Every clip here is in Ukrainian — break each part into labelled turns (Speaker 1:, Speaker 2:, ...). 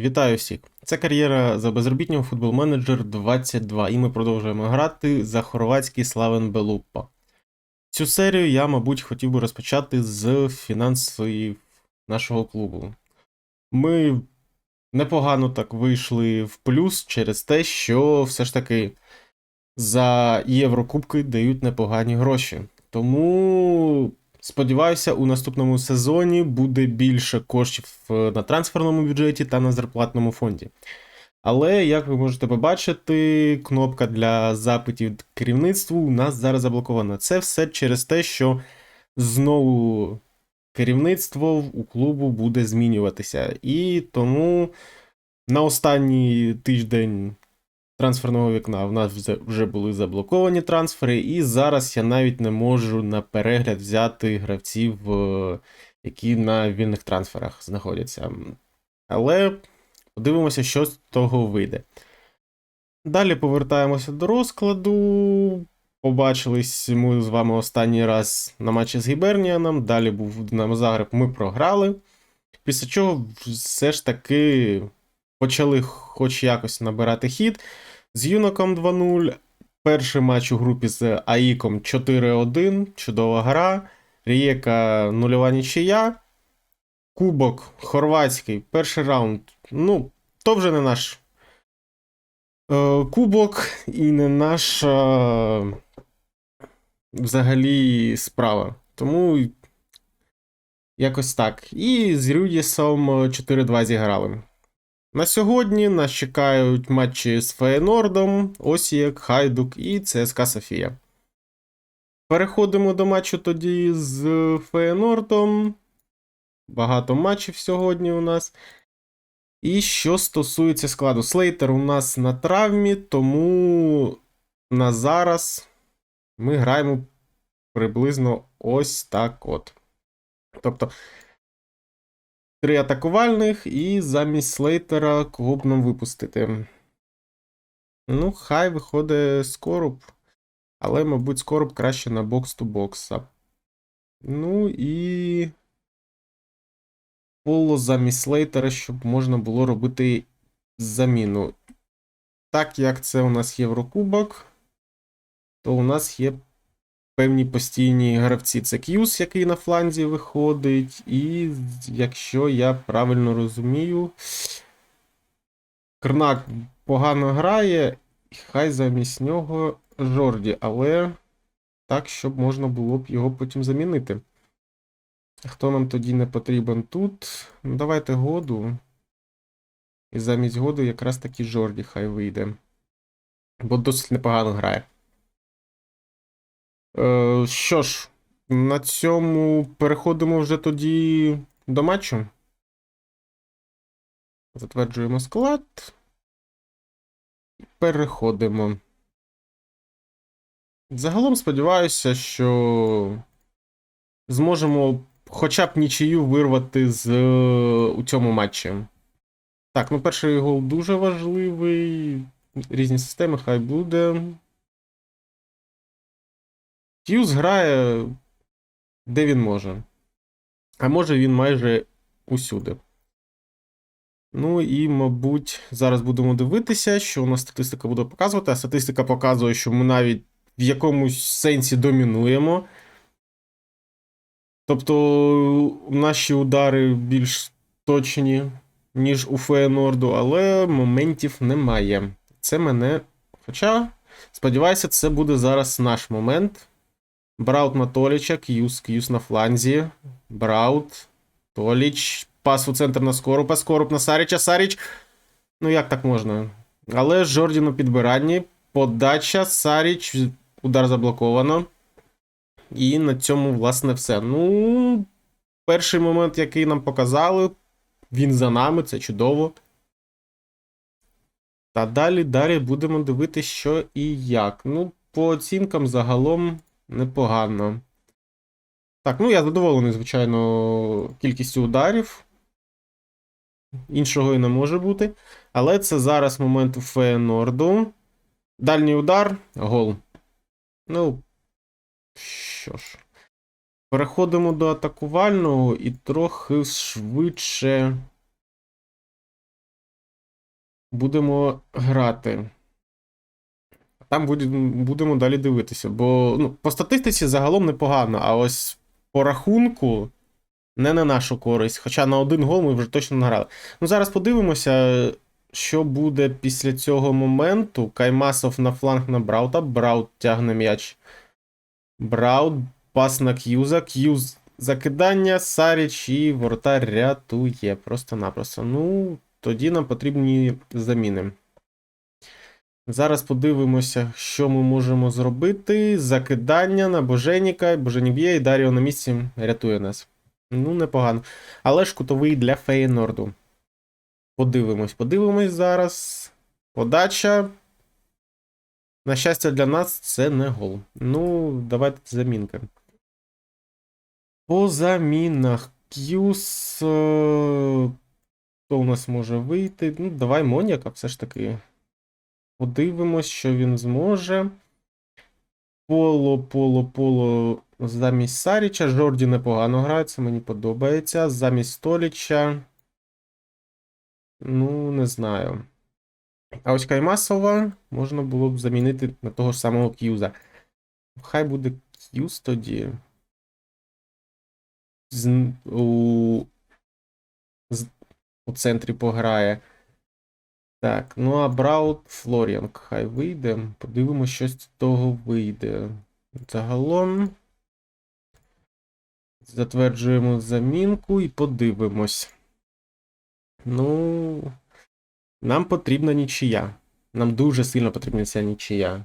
Speaker 1: Вітаю всіх! Це кар'єра за безробітнього футбол менеджер 22, і ми продовжуємо грати за хорватський Славен Белуппа. Цю серію я, мабуть, хотів би розпочати з фінансів нашого клубу. Ми непогано так вийшли в плюс через те, що все ж таки за Єврокубки дають непогані гроші. Тому сподіваюся, у наступному сезоні буде більше коштів е, на трансферному бюджеті та на зарплатному фонді. Але, як ви можете побачити, кнопка для запитів керівництву у нас зараз заблокована. Це все через те, що знову керівництво у клубу буде змінюватися. І тому на останній тиждень трансферного вікна в нас вже- були заблоковані трансфери, і зараз я навіть не можу на перегляд взяти гравців, е, які на вільних трансферах знаходяться. Але подивимося, що з того вийде. Далі повертаємося до розкладу. Побачились ми з вами останній раз на матчі з Гіберніаном. Далі був Динамо Загреб, ми програли. Після чого все ж таки почали хоч якось набирати хід. З Юноком 2-0. Перший матч у групі з Аїком 4-1. Чудова гра. Рієка нульова нічия. Кубок хорватський. Перший раунд. Ну, то вже не наш е, кубок і не наша взагалі справа. Тому якось так. І з Рюдісом 4-2 зіграли. На сьогодні нас чекають матчі з Феєнордом, Осієк, Хайдук і ЦСКА Софія. Переходимо до матчу тоді з Феєнордом. Багато матчів сьогодні у нас. І що стосується складу, Слейтер у нас на травмі, тому на зараз ми граємо приблизно ось так от. Тобто три атакувальних і замість Слейтера кого б нам випустити. Ну, хай виходить Скоруб. Але, мабуть, Скоруб краще на бокс-ту-бокса. Ну і. Поло замість Слейтера, щоб можна було робити заміну. Так як це у нас Єврокубок, то у нас є певні постійні гравці. Це К'юс, який на фланзі виходить, і якщо я правильно розумію, Крнак погано грає, хай замість нього Жорді, але так, щоб можна було б його потім замінити. Хто нам тоді не потрібен тут? Ну, давайте году. І замість году якраз таки Жорді хай вийде. Бо досить непогано грає. Е, що ж, на цьому переходимо вже тоді до матчу. Затверджуємо склад. Переходимо. Загалом сподіваюся, що зможемо хоча б нічию вирвати з е, у цьому матчі. Так, ну перший гол дуже важливий. Різні системи, хай буде. Хьюз грає де він може. А може він майже усюди. Ну і, мабуть, зараз будемо дивитися, що у нас статистика буде показувати. А статистика показує, що ми навіть в якомусь сенсі домінуємо. Тобто наші удари більш точні, ніж у Феєнорду, але моментів немає. Це мене. Хоча, сподіваюся, це буде зараз наш момент. Браут на Толіча, К'юс, К'юс на фланзі. Браут, Толіч. Пас у центр на Скорупа, Скоруп на Саріча, Саріч. Ну, як так можна? Але Жорді на підбиранні. Подача, Саріч, удар заблоковано. І на цьому, власне, все. Ну, перший момент, який нам показали, він за нами, це чудово. Та далі, далі будемо дивитися, що і як. Ну, по оцінкам загалом непогано. Так, ну я задоволений, звичайно, кількістю ударів. Іншого і не може бути. Але це зараз момент Феєнорду. Дальній удар, гол. Ну, що ж. Переходимо до атакувального і трохи швидше будемо грати. Там будемо, далі дивитися. Бо ну, по статистиці загалом непогано, а ось по рахунку не на нашу користь. Хоча на один гол ми вже точно награли. Ну, зараз подивимося, що буде після цього моменту. Каймасов на фланг на Браута. Браут тягне м'яч. Браут, пас на К'юза. К'юз закидання, Саріч і воротар рятує. Просто-напросто. Ну, тоді нам потрібні заміни. Зараз подивимося, що ми можемо зробити. Закидання на Боженіка. Боженік б'є, і Даріо на місці рятує нас. Ну, непогано. Але ж кутовий для Фейнорду. Подивимось, подивимось зараз. Подача. На щастя, для нас це не гол. Ну, давайте замінка. По замінах. К'юс. е, Хто у нас може вийти? Ну, давай Моніка, все ж таки. Подивимось, що він зможе. Поло, поло, поло замість Саріча. Жорді непогано грається, мені подобається. Замість Століча. Ну, не знаю. А ось Каймасова можна було б замінити на того ж самого К'юза. Хай буде К'юз тоді. З, у, з, у центрі пограє. Так, ну а Браут Флоріанг хай вийде. Подивимось, що з того вийде. Загалом. Затверджуємо замінку і подивимось. Ну. Нам потрібна нічия. Нам дуже сильно потрібна ця нічия.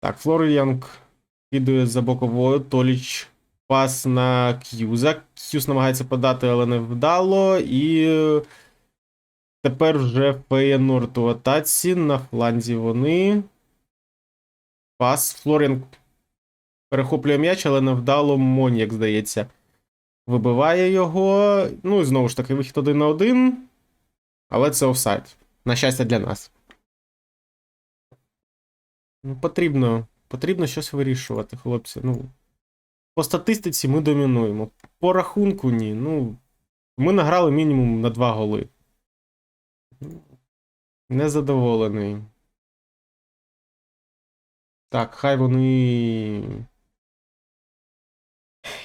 Speaker 1: Так, Флоріанг кидає за боковою. Толіч пас на К'юза. К'юз намагається подати, але не вдало. І. Тепер вже Феєнорд у атаці. На фланзі вони. Пас. Флорінг перехоплює м'яч, але невдало Моньяк, здається. Вибиває його. Ну і знову ж таки, вихід один на один. Але це офсайд. На щастя для нас. Ну, потрібно. Потрібно щось вирішувати, хлопці. Ну. По статистиці ми домінуємо. По рахунку ні. Ну. Ми награли мінімум на два голи. Незадоволений. Так, хай вони.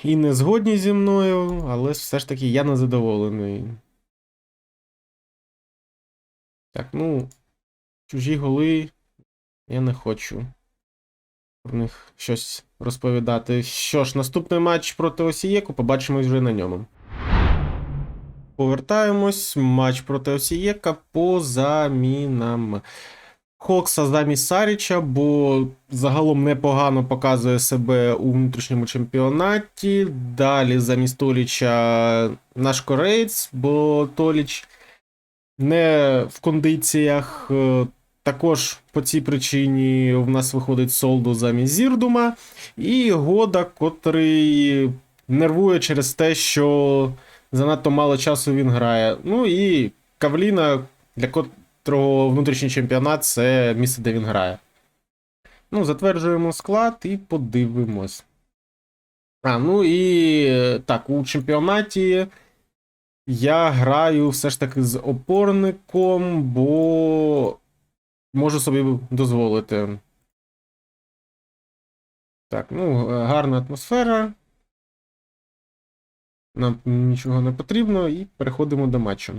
Speaker 1: І не згодні зі мною, але все ж таки я незадоволений. Так, ну. Чужі голи. Я не хочу про них щось розповідати. Що ж, наступний матч проти Осієку, побачимось вже на ньому. Повертаємось. Матч проти Осієка по замінам. Хокса замість Саріча, бо загалом непогано показує себе у внутрішньому чемпіонаті. Далі замість Толіча наш кореєць, бо Толіч не в кондиціях. Е, Також по цій причині в нас виходить Солду замість Зірдума. І Года, котрий нервує через те, що занадто мало часу він грає. Ну і Кавліна, для котрого внутрішній чемпіонат це місце, де він грає. Ну, затверджуємо склад і подивимось. А, ну і так, у чемпіонаті я граю все ж таки з опорником, бо можу собі дозволити. Так, ну, гарна атмосфера. Нам нічого не потрібно, і переходимо до матчу.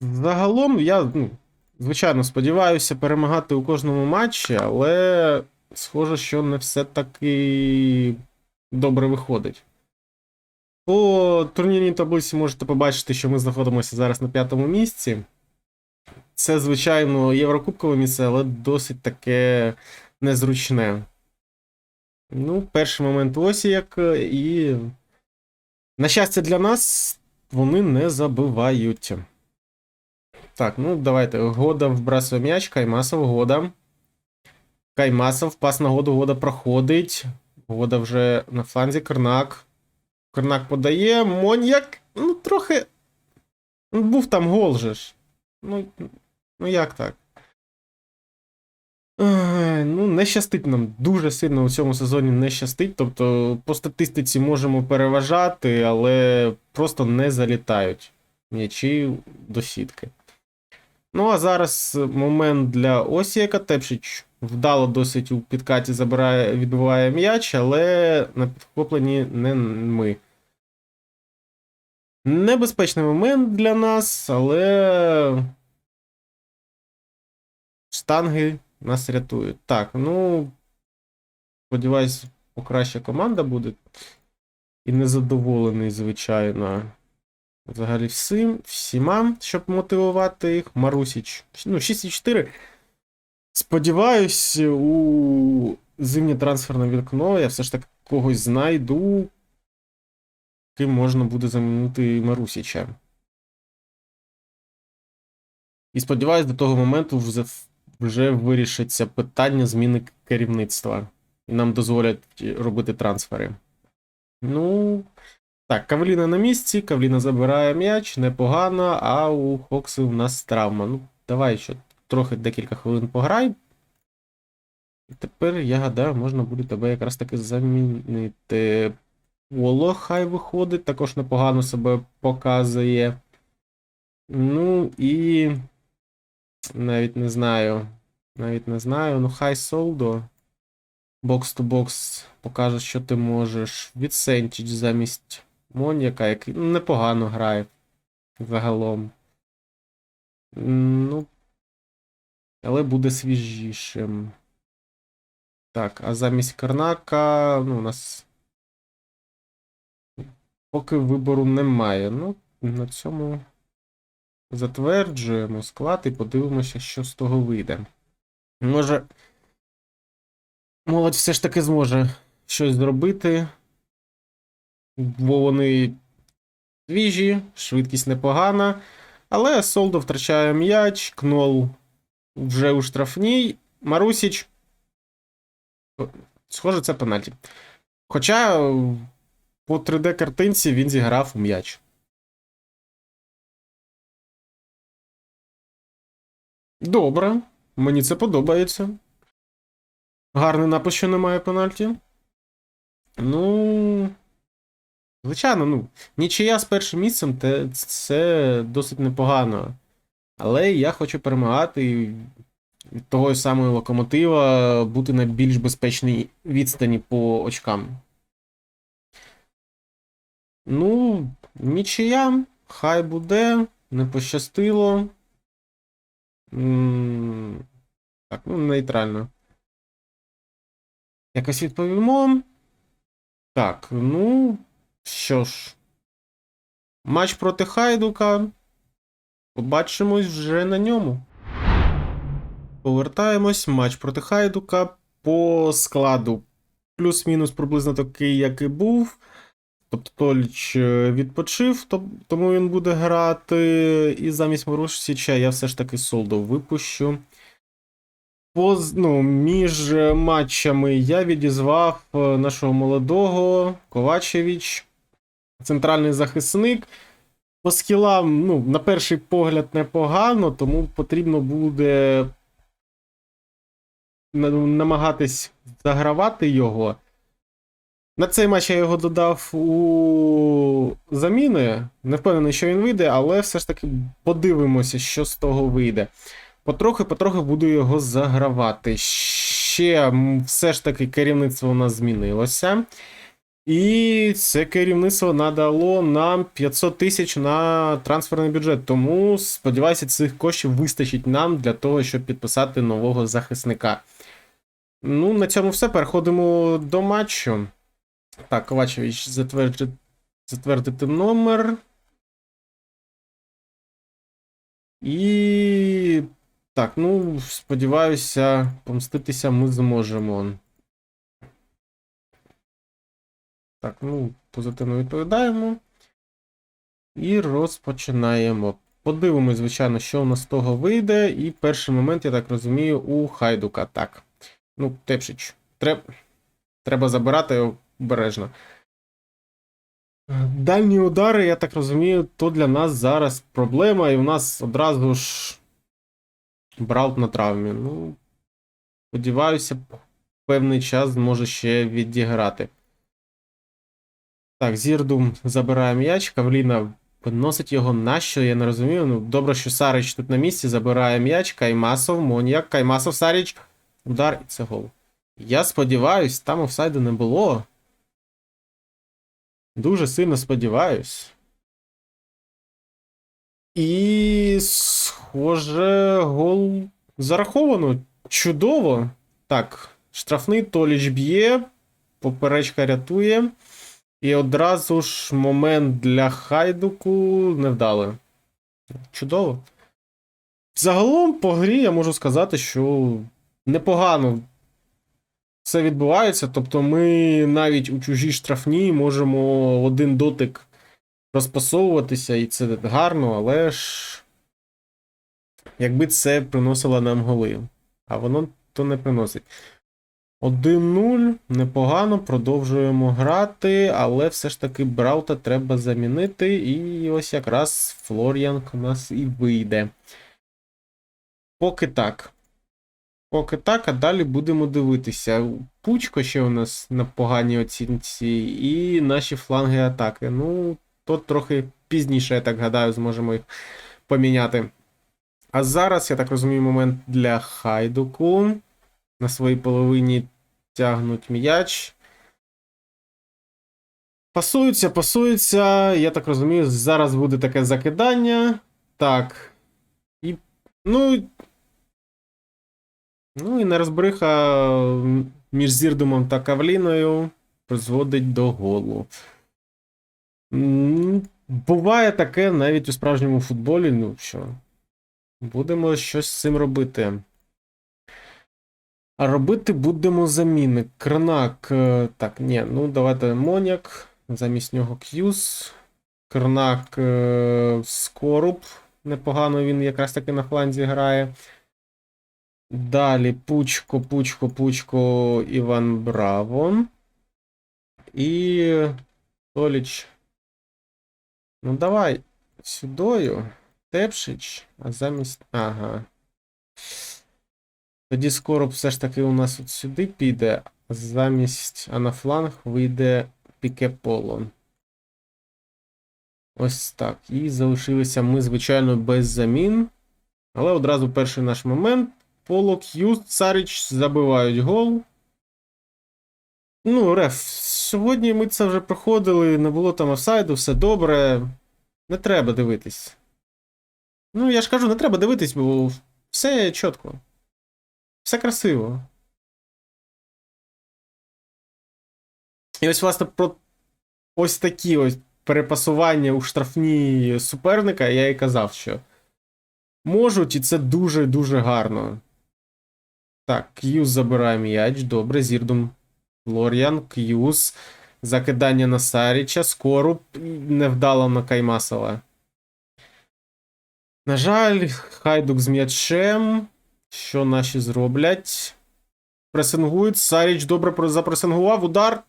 Speaker 1: Загалом, я, ну, звичайно, сподіваюся перемагати у кожному матчі, але схоже, що не все таки добре виходить. По турнірній таблиці можете побачити, що ми знаходимося зараз на п'ятому місці. Це, звичайно, єврокубкове місце, але досить таке незручне. Ну, перший момент ось як, е, і. На щастя, для нас вони не забивають. Так, ну давайте. Года вбрасує м'яч, Каймасов, Года. Каймасов, пас на году, Года проходить. Года вже на фланзі, Кернак. Кернак подає. Моньяк. Ну, трохи. Ну, Був там гол же ж. Ну, ну як так? Ну, не щастить нам дуже сильно у цьому сезоні не щастить. Тобто, по статистиці можемо переважати, але просто не залітають м'ячі до сітки. Ну, а зараз момент для Осіяка. Тепшич вдало досить у підкаті забирає, відбиває м'яч, але на підхопленні не ми. Небезпечний момент для нас, але штанги нас рятують. Так, ну. Сподіваюсь, покраща команда буде. І незадоволений, звичайно. Взагалі всім, всіма, щоб мотивувати їх. Марусіч. Ну, 6,4. Сподіваюсь, у зимнє трансферне вікно я все ж таки когось знайду, ким можна буде замінити Марусіча. І сподіваюсь, до того моменту вже, вже вирішиться питання зміни керівництва. І нам дозволять робити трансфери. Ну. Так, Кавліна на місці, Кавліна забирає м'яч, непогано, а у Хокси у нас травма. Ну, давай ще трохи декілька хвилин пограй. І тепер, я гадаю, можна буде тебе якраз таки замінити. Воло хай виходить, також непогано себе показує. Ну і. Навіть не знаю. Навіть не знаю. Ну, хай Солдо. Бокс-то-бокс покаже, що ти можеш. Відсенчич замість Мон'яка, який непогано грає загалом. Ну. Але буде свіжішим. Так, а замість Карнака, ну, у нас. Поки вибору немає. Ну, на цьому затверджуємо склад і подивимося, що з того вийде. Може. Молодь все ж таки зможе щось зробити. Бо вони свіжі, швидкість непогана. Але Солдо втрачає м'яч, Кнол вже у штрафній. Марусіч. Схоже, це пенальті. Хоча по 3D-картинці він зіграв у м'яч. Добре, мені це подобається. Гарний напис, що немає пенальті. Ну. Звичайно, ну, нічия з першим місцем те, це досить непогано. Але я хочу перемагати від того самого локомотива бути на більш безпечній відстані по очкам. Ну, нічия, хай буде, не пощастило. Так, ну, нейтрально. Якось відповімо. Так, ну. Що ж, матч проти Хайдука. Побачимось вже на ньому. Повертаємось. Матч проти Хайдука по складу. Плюс-мінус приблизно такий, як і був. Тобто Толіч е, відпочив, тому він буде грати. І замість Марушсіча я все ж таки Солдо випущу. Поз, ну, між матчами я відізвав е, нашого молодого Ковачевич, центральний захисник. По скілам, ну, на перший погляд, непогано, тому потрібно буде намагатись загравати його. На цей матч я його додав у заміни. Не впевнений, що він вийде, але все ж таки подивимося, що з того вийде. Потрохи-потрохи буду його загравати. Ще все ж таки керівництво у нас змінилося. І це керівництво надало нам 500 тисяч на трансферний бюджет. Тому сподіваюся, цих коштів вистачить нам для того, щоб підписати нового захисника. Ну, на цьому все. Переходимо до матчу. Так, Ковачевич затвердити, затвердити номер. І. Так, ну, сподіваюся, помститися ми зможемо. Так, ну, позитивно відповідаємо. І розпочинаємо. Подивимось, звичайно, що у нас з того вийде. І перший момент, я так розумію, у Хайдука. Так. Ну, Тепшич. Треб... Треба забирати обережно. Дальні удари, я так розумію, то для нас зараз проблема, і в нас одразу ж Браут на травмі. Ну. Сподіваюся, певний час зможе ще відіграти. Так, Зірдум забирає м'яч, Кавліна виносить його нащо, я не розумію. Ну, добре, що Сарич тут на місці забирає м'яч, Каймасов, Моніяк, Каймасов, Сарич. Удар і це гол. Я сподіваюсь, там офсайду не було. Дуже сильно сподіваюсь. І, схоже, гол зараховано. Чудово. Так, штрафний Толіч б'є, поперечка рятує. І одразу ж момент для Хайдуку невдалий. Чудово. Загалом по грі я можу сказати, що непогано все відбувається. Тобто ми навіть у чужій штрафній можемо один дотик розпасовуватися, і це гарно, але ж якби це приносило нам голи. А воно то не приносить. 1-0, непогано, продовжуємо грати, але все ж таки Браута треба замінити. І ось якраз Флоріанг у нас і вийде. Поки так. Поки так, а далі будемо дивитися. Пучко ще у нас на поганій оцінці, і наші фланги атаки. Ну, то трохи пізніше, я так гадаю, зможемо їх поміняти. А зараз, я так розумію, момент для Хайдуку. На своїй половині тягнуть м'яч. Пасуються, пасуються. Я так розумію, зараз буде таке закидання. Так. І. Ну. Ну і нерозбриха між Зірдумом та Кавліною призводить до голу. Буває таке навіть у справжньому футболі. Ну що. Будемо щось з цим робити. А робити будемо заміни. Крнак. е, Так, ні, ну давайте Моняк. Замість нього К'юз. Крнак е, Скоруб. Непогано він якраз таки на фланзі грає. Далі Пучко, Пучко, Пучко, Іван Браво. І. Толіч. Ну, давай сюдою. Тепшич, а замість. Ага. Тоді скоро все ж таки у нас от сюди піде, замість а на фланг вийде піке поло. Ось так. І залишилися ми, звичайно, без замін. Але одразу перший наш момент. Поло, К'юз, Царич забивають гол. Ну, Реф, сьогодні ми це вже проходили, не було там офсайду, все добре. Не треба дивитись. Ну, я ж кажу, не треба дивитись, бо все чітко. Все красиво. І ось, власне, про ось такі ось перепасування у штрафні суперника я і казав, що можуть, і це дуже-дуже гарно. Так, К'юз забирає м'яч. Добре, Зірдум. Флоріан, К'юз. Закидання на Саріча, Скоруб невдало на Каймасова. На жаль, Хайдук з м'ячем. Що наші зроблять? Пресингують. Саріч добре запресингував. Удар.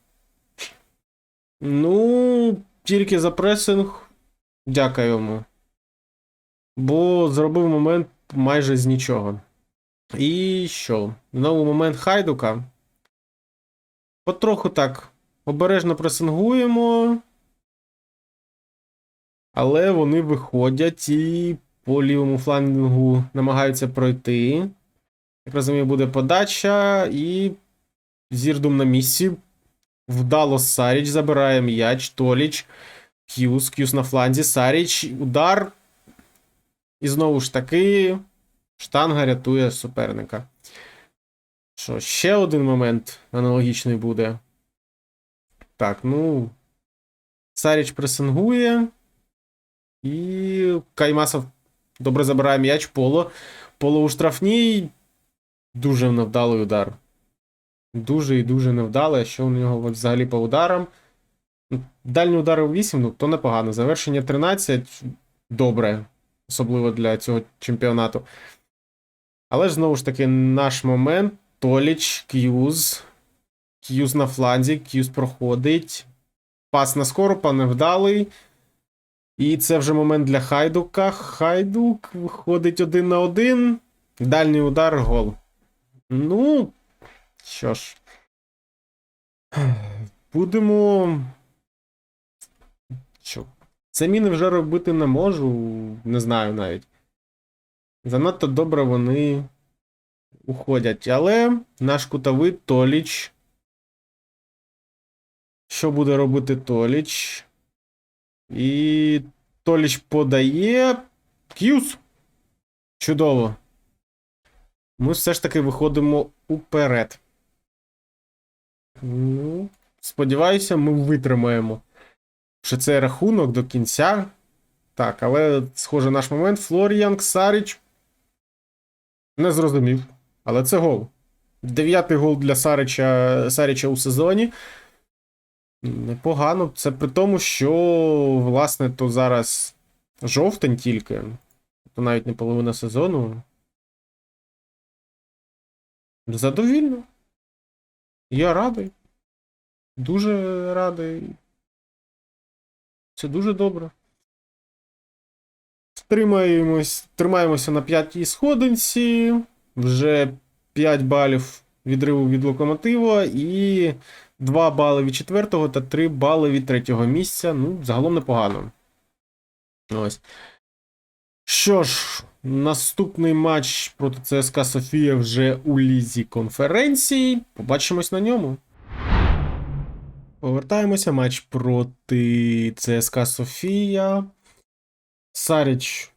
Speaker 1: Ну, тільки за пресинг. Дякую йому. Бо зробив момент майже з нічого. І що? Знову момент Хайдука. Потроху так. Обережно пресингуємо. Але вони виходять і по лівому флангу намагаються пройти. Як розумію, буде подача, і Зірдум на місці. Вдало Саріч забирає м'яч. Толіч. К'юз, К'юз на фланзі. Саріч. Удар. І знову ж таки. Штанга рятує суперника. Що, ще один момент аналогічний буде. Так, ну. Саріч пресингує. І Каймасов добре забирає м'яч поло. Поло у штрафній. Дуже невдалий удар. Дуже і дуже невдалий. Що у нього взагалі по ударам? Дальні удари у 8, ну то непогано. Завершення 13 добре. Особливо для цього чемпіонату. Але ж знову ж таки, наш момент. Толіч, К'юз. К'юз на фланзі, К'юз проходить. Пас на скоропа невдалий. І це вже момент для Хайдука. Хайдук виходить один на один. Дальній удар, гол. Ну, що ж. Будемо. Що? Це міни вже робити не можу, не знаю навіть. Занадто добре вони уходять. Але наш кутовий Толіч. Що буде робити Толіч? І Толіч подає. К'юз. Чудово. Ми все ж таки виходимо уперед. Ну, сподіваюся, ми витримаємо. Що це рахунок до кінця. Так, але, схоже, наш момент. Флоріан Саріч. Не зрозумів. Але це гол. Дев'ятий гол для Сарича, Саріча у сезоні. Непогано. Це при тому, що, власне, то зараз жовтень тільки. То навіть не половина сезону. Задовільно. Я радий. Дуже радий. Це дуже добре. Тримаємось, тримаємося на п'ятій сходинці. Вже 5 балів відриву від локомотива і 2 бали від четвертого та 3 бали від третього місця. Ну, загалом непогано. Ось. Що ж, наступний матч проти ЦСКА Софія вже у лізі конференції. Побачимось на ньому. Повертаємося. Матч проти ЦСКА Софія. Саріч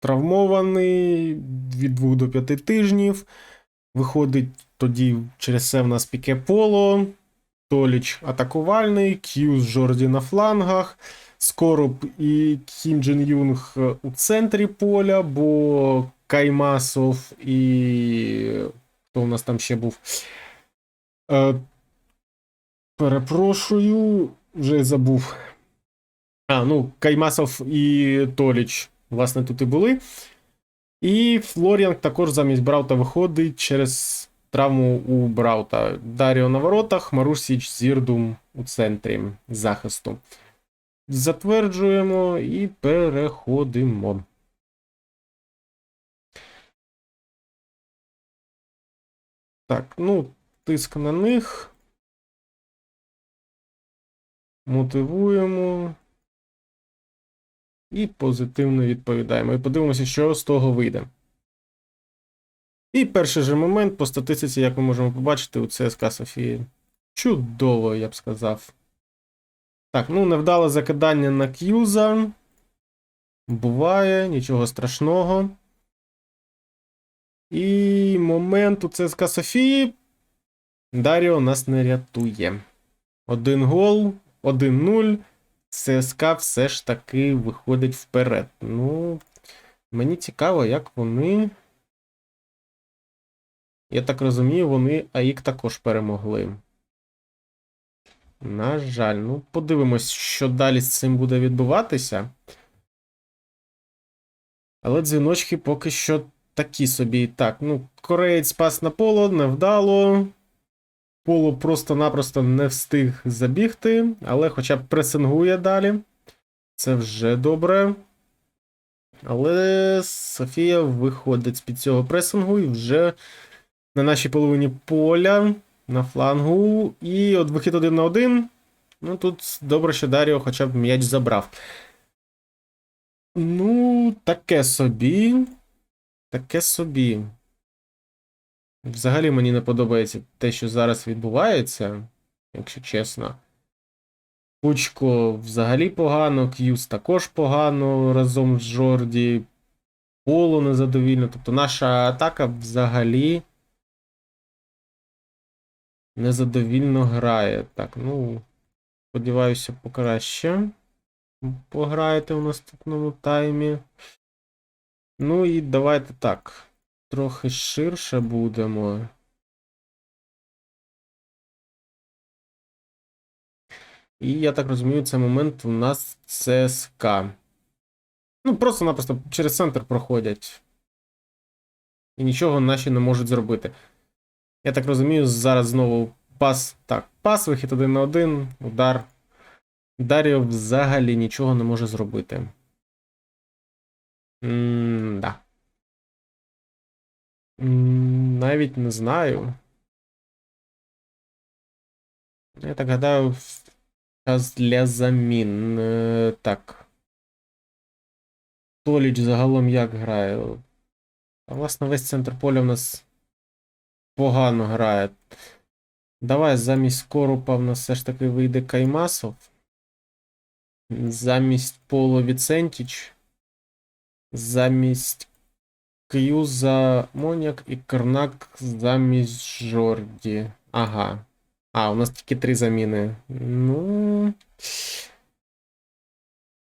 Speaker 1: травмований від 2 до 5 тижнів. Виходить тоді через це в нас піке поло. Толіч атакувальний, К'юз Жорді на флангах. Скороб і Кім Джин Юнг у центрі поля, бо Каймасов і. Хто у нас там ще був? Е, Перепрошую, вже забув. А, ну, Каймасов і Толіч, власне, тут і були. І Флоріанг також замість Браута виходить через травму у Браута. Даріо на воротах, Марусіч Зірдум у центрі захисту. Затверджуємо і переходимо. Так, ну, тиск на них. Мотивуємо. І позитивно відповідаємо. І подивимося, що з того вийде. І перший же момент по статистиці, як ми можемо побачити, у ЦСКА Софії. Чудово, я б сказав. Так, ну, невдале закидання на К'юза. Буває, нічого страшного. І момент у ЦСКА Софії. Даріо нас не рятує. Один гол, 1-0. ЦСКА все ж таки виходить вперед. Ну, мені цікаво, як вони. Я так розумію, вони АІК також перемогли. На жаль, ну подивимось, що далі з цим буде відбуватися. Але дзвіночки поки що такі собі. Так, ну, кореєць пас на поло, невдало. Поло просто-напросто не встиг забігти, але хоча б пресингує далі. Це вже добре. Але Софія виходить з-під цього пресингу і вже на нашій половині поля, на флангу. І от вихід один на один. Ну тут добре, що Даріо хоча б м'яч забрав. Ну, таке собі. Таке собі. Взагалі мені не подобається те, що зараз відбувається, якщо чесно. Пучко взагалі погано, К'юз також погано разом з Жорді. Поло незадовільно. Тобто наша атака взагалі незадовільно грає. Так, ну, сподіваюся, покраще пограєте в наступному таймі. Ну і давайте так. Трохи ширше будемо. І я так розумію, це момент у нас ЦСК. Ну, просто-напросто через центр проходять. І нічого наші не можуть зробити. Я так розумію, зараз знову пас. Так, пас, вихід один на один, удар. Даріо взагалі нічого не може зробити. М-да. Навіть не знаю. Я так гадаю, час для замін. Е, Так. Толіч загалом як грає? А власне, весь центр поля в нас погано грає. Давай замість Корупа в нас все ж таки вийде Каймасов. Замість Поло Віцентіч. Замість К'юза Моняк і Кернак замість Жорді. Ага. А, у нас тільки три заміни. Ну.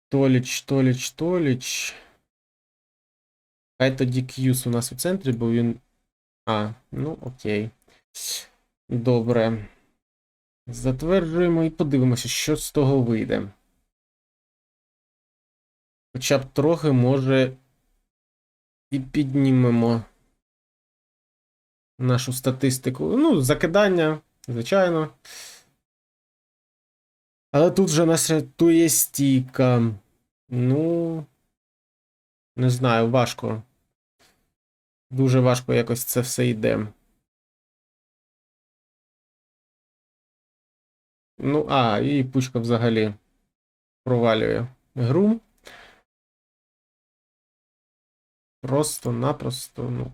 Speaker 1: Толіч, Толіч, Толіч. Хай тоді К'юз у нас у центрі, бо він. А, ну окей. Добре. Затверджуємо і подивимося, що з того вийде. Хоча б трохи, може, і піднімемо нашу статистику. Ну, закидання, звичайно. Але тут вже нас рятує стійка. Ну. Не знаю, важко. Дуже важко якось це все йде. Ну, а, і пучка взагалі провалює гру. Просто-напросто, ну.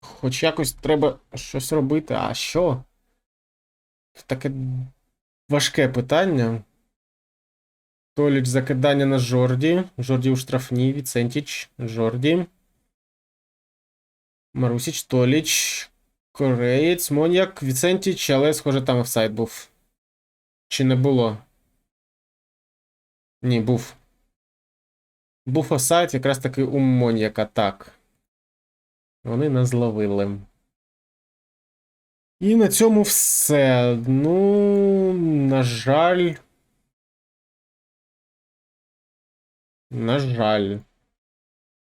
Speaker 1: Хоч якось треба щось робити. А що? Таке важке питання. Толіч закидання на Жорді. Жорді у штрафній. Віцентіч. Жорді. Марусіч, Толіч. Кореєць, Моньяк, Віцентіч, але, схоже, там офсайд був. Чи не було? Ні, був. Був офсайд якраз таки у Моньяка, так. Вони нас зловили. І на цьому все. Ну, на жаль. На жаль.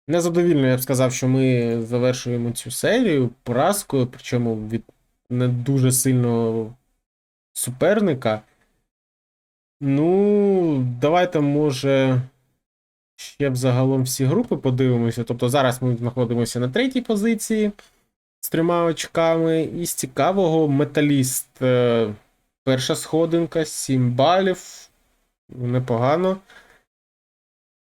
Speaker 1: Незадовільно, я б сказав, що ми завершуємо цю серію поразкою, причому від не дуже сильного суперника. Ну, давайте, може, ще б загалом всі групи подивимося. Тобто зараз ми знаходимося на третій позиції з трьома очками. І з цікавого металіст. е, Перша сходинка, 7 балів. Непогано.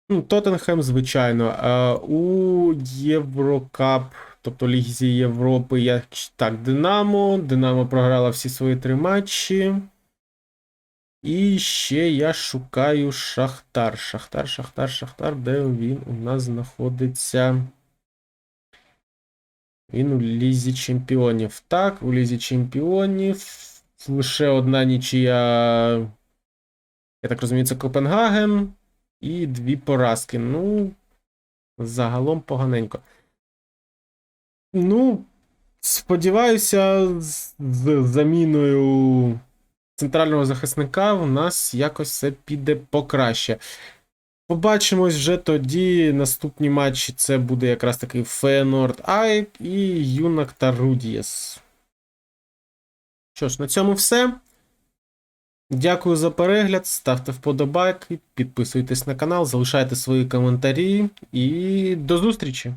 Speaker 1: Ну, Тоттенхем, звичайно. А у Єврокап, тобто Лізі Європи, я так, Динамо. Динамо програла всі свої три матчі. І ще я шукаю Шахтар. Шахтар, Шахтар, Шахтар, де він у нас знаходиться? Він у Лізі Чемпіонів. Так, у Лізі Чемпіонів. Лише одна нічия. Я так розумію, це Копенгаген. І дві поразки. Ну, загалом поганенько. Ну, сподіваюся, з, заміною центрального захисника в нас якось все піде покраще. Побачимось вже тоді. Наступні матчі це буде якраз таки Фейнорд Айк і Юнак та Рудієс. Що ж, на цьому все. Дякую за перегляд, ставте вподобайки, підписуйтесь на канал, залишайте свої коментарі і до зустрічі!